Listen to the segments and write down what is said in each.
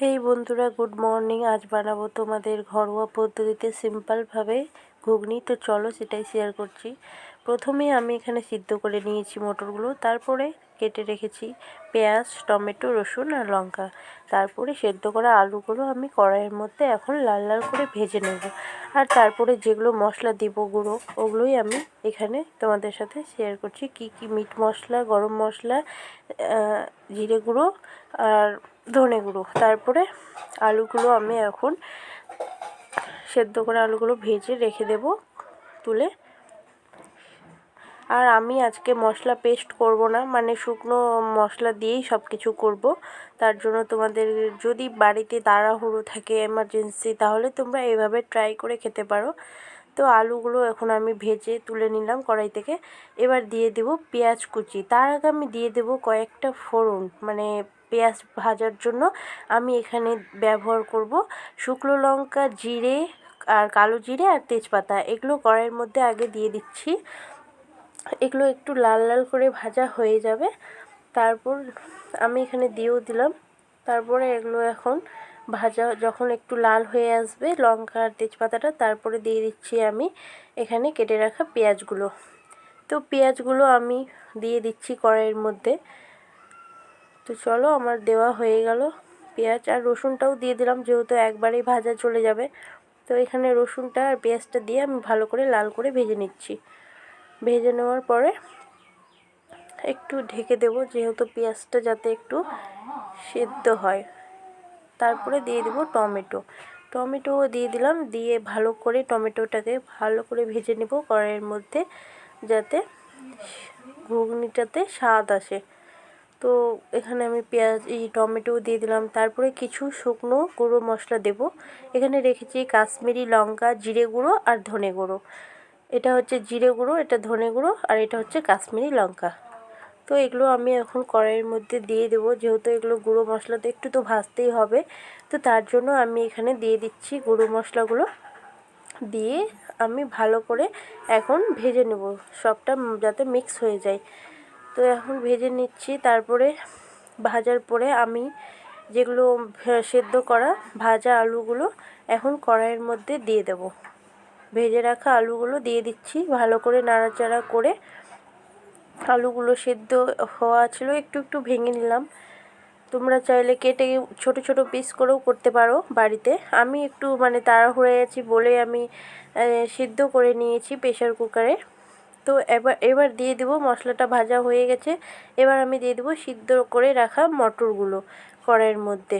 হেই বন্ধুরা, good morning. আজ বানাবো তোমাদের ঘরোয়া পদ্ধতিতে সিম্পলভাবে ঘুগনি। তো চলো সেটাই শেয়ার করছি। প্রথমে আমি এখানে সিদ্ধ করে নিয়েছি মটরগুলো। তারপরে কেটে রেখেছি। পেঁয়াজ, টমেটো, রসুন আর লঙ্কা। তারপরে সেদ্ধ করা আলুগুলো আমি কড়াইয়ের মধ্যে এখন লাল লাল করে ভেজে নেব। আর তারপরে যেগুলো মশলা দিব গুঁড়ো, ওগুলোই আমি এখানে তোমাদের সাথে শেয়ার করছি। কি কি মিট মশলা, গরম মশলা জিরে গুঁড়ো আর ধনে গুঁড়ো। তারপরে আলুগুলো আমি এখন সেদ্ধ করা আলুগুলো ভেজে রেখে দেব তুলে। আর আমি আজকে মশলা পেস্ট করব না মানে শুকনো মশলা দিয়েই সব কিছু করব। তার জন্য তোমাদের যদি বাড়িতে তাড়াহুড়ো থাকে এমার্জেন্সি তাহলে তোমরা এভাবে ট্রাই করে খেতে পারো। তো আলুগুলো এখন আমি ভেজে তুলে নিলাম কড়াই থেকে। এবার দিয়ে দেব পেঁয়াজ কুচি। তার আগে আমি দিয়ে দেব কয়েকটা ফোড়ন মানে পেঁয়াজ ভাজার জন্য আমি এখানে ব্যবহার করব শুকনো লঙ্কা, জিরে আর কালো জিরে আর তেজপাতা। এগুলো কড়াইয়ের মধ্যে আগে দিয়ে দিচ্ছি। এগুলো একটু লাল লাল করে ভাজা হয়ে যাবে। তারপর আমি এখানে দিয়েও দিলাম। তারপরে এগুলো এখন ভাজা যখন একটু লাল হয়ে আসবে লঙ্কা আর তেজপাতাটা, তারপরে দিয়ে দিচ্ছি আমি এখানে কেটে রাখা পেঁয়াজগুলো। তো পেঁয়াজগুলো আমি দিয়ে দিচ্ছি কড়াইয়ের মধ্যে। তো চলো আমার দেওয়া হয়ে গেল পেঁয়াজ। আর রসুনটাও দিয়ে দিলাম, যেহেতু একবারেই ভাজা চলে যাবে। তো এখানে রসুনটা আর পেঁয়াজটা দিয়ে আমি ভালো করে লাল করে ভেজে নিচ্ছি। ভেজে নেওয়ার পরে একটু ঢেকে দেব, যেহেতু পেঁয়াজটা যাতে একটু সেদ্ধ হয়। তারপরে দিয়ে দেব টমেটো। টমেটো দিয়ে দিলাম, দিয়ে ভালো করে টমেটোটাকে ভালো করে ভেজে নেব কড়াইয়ের মধ্যে যাতে ঘুগনিটাতে স্বাদ আসে। তো এখানে আমি পেঁয়াজ, এই টমেটো দিয়ে দিলাম। তারপরে কিছু শুকনো গুঁড়ো মশলা দেব। এখানে রেখেছি কাশ্মীরি লঙ্কা, জিরে গুঁড়ো আর ধনে গুঁড়ো। এটা হচ্ছে জিরে গুঁড়ো, এটা ধনে গুঁড়ো আর এটা হচ্ছে কাশ্মীরি লঙ্কা। তো এগুলো আমি এখন কড়াইয়ের মধ্যে দিয়ে দেবো। যেহেতু এগুলো গুঁড়ো মশলা তো একটু তো ভাজতেই হবে, তো তার জন্য আমি এখানে দিয়ে দিচ্ছি গুঁড়ো মশলাগুলো। দিয়ে আমি ভালো করে এখন ভেজে নেব, সবটা যাতে মিক্স হয়ে যায়। তো এখন ভেজে নিচ্ছি, তারপরে ভাজার পরে আমি যেগুলো সেদ্ধ করা ভাজা আলুগুলো এখন কড়াইয়ের মধ্যে দিয়ে দেব। ভেজে রাখা আলুগুলো দিয়ে দিচ্ছি। ভালো করে নাড়াচাড়া করে আলুগুলো সেদ্ধ হওয়া ছিল। একটু একটু ভেঙে নিলাম। তোমরা চাইলে কেটে ছোট ছোট পিস করেও করতে পারো বাড়িতে। আমি একটু মানে তাড়াহুড়ে আছি বলে আমি সিদ্ধ করে নিয়েছি প্রেশার কুকারে তো এবার এবার দিয়ে দেবো, মশলাটা ভাজা হয়ে গেছে। এবার আমি দিয়ে দেবো সিদ্ধ করে রাখা মটরগুলো কড়াইয়ের মধ্যে।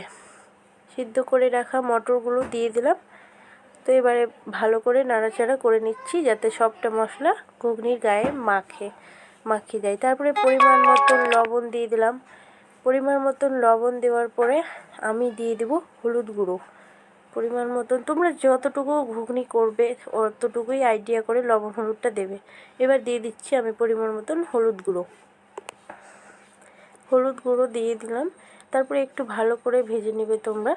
সিদ্ধ করে রাখা মটরগুলো দিয়ে দিলাম। তো এবারে ভালো করে নাড়াচাড়া করে নিচ্ছি যাতে সবটা মশলা ঘুগনির গায়ে মাখে, মাখিয়ে যায় তারপরে পরিমাণ মতন লবণ দিয়ে দিলাম। পরিমাণ মতন লবণ দেওয়ার পরে আমি দিয়ে দেবো হলুদ গুঁড়ো। পরিমাণ মতন তোমরা যতটুকু ঘুগনি করবে, অতটুকুই আইডিয়া করে লবণ হলুদটা দেবে। এবার দিয়ে দিচ্ছি আমি পরিমাণ মতন হলুদ গুঁড়ো। হলুদ গুঁড়ো দিয়ে দিলাম। তারপরে একটু ভালো করে ভেজে নেবে তোমরা।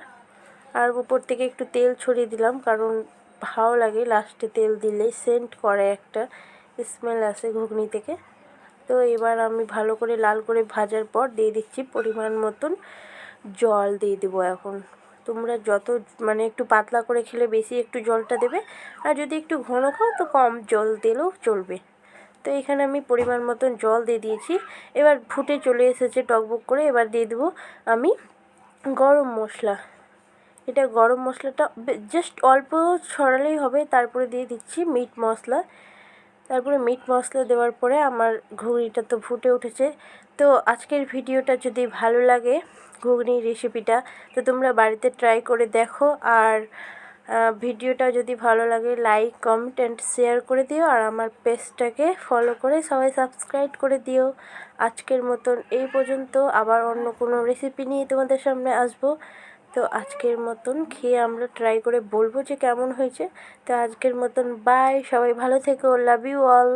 আর উপর থেকে একটু তেল ছড়িয়ে দিলাম, কারণ ভালো লাগে। লাস্টে তেল দিলে সেন্ট করে একটা স্মেল আসে ঘুগনি থেকে। তো এবার আমি ভালো করে লাল করে ভাজার পর দিয়ে দিচ্ছি পরিমাণ মতন জল দিয়ে দেবো এখন। তোমরা যত মানে একটু পাতলা করে খেলে বেশি একটু জলটা দেবে, আর যদি একটু ঘন খাও তো কম জল দিলেও চলবে। তো এখানে আমি পরিমাণ মতন জল দিয়ে দিয়েছি। এবার ফুটে চলে এসেছে টকবক করে, এবার দিয়ে দেবো আমি গরম মশলা। এটা গরম মশলাটা জাস্ট অল্প ছড়ালেই হবে, তারপরে দিয়ে দিচ্ছি মিট মশলা। তারপরে মিট মশলা দেওয়ার পরে আমার ঘুগনিটা তো ফুটে উঠেছে। তো আজকের ভিডিওটা যদি ভালো লাগে ঘুগনির রেসিপিটা তো তোমরা বাড়িতে ট্রাই করে দেখো। আর ভিডিওটা যদি ভালো লাগে লাইক কমেন্ট অ্যান্ড শেয়ার করে দিও। আর আমার পেজটাকে ফলো করে সবাই সাবস্ক্রাইব করে দিও। আজকের মতন এই পর্যন্ত। আবার অন্য কোনো রেসিপি নিয়ে তোমাদের সামনে আসব। তো আজকের মতন খেয়ে আমরা ট্রাই করে বলব যে কেমন হয়েছে। তো আজকের মতন বাই সবাই ভালো থেকো লাভ ইউ অল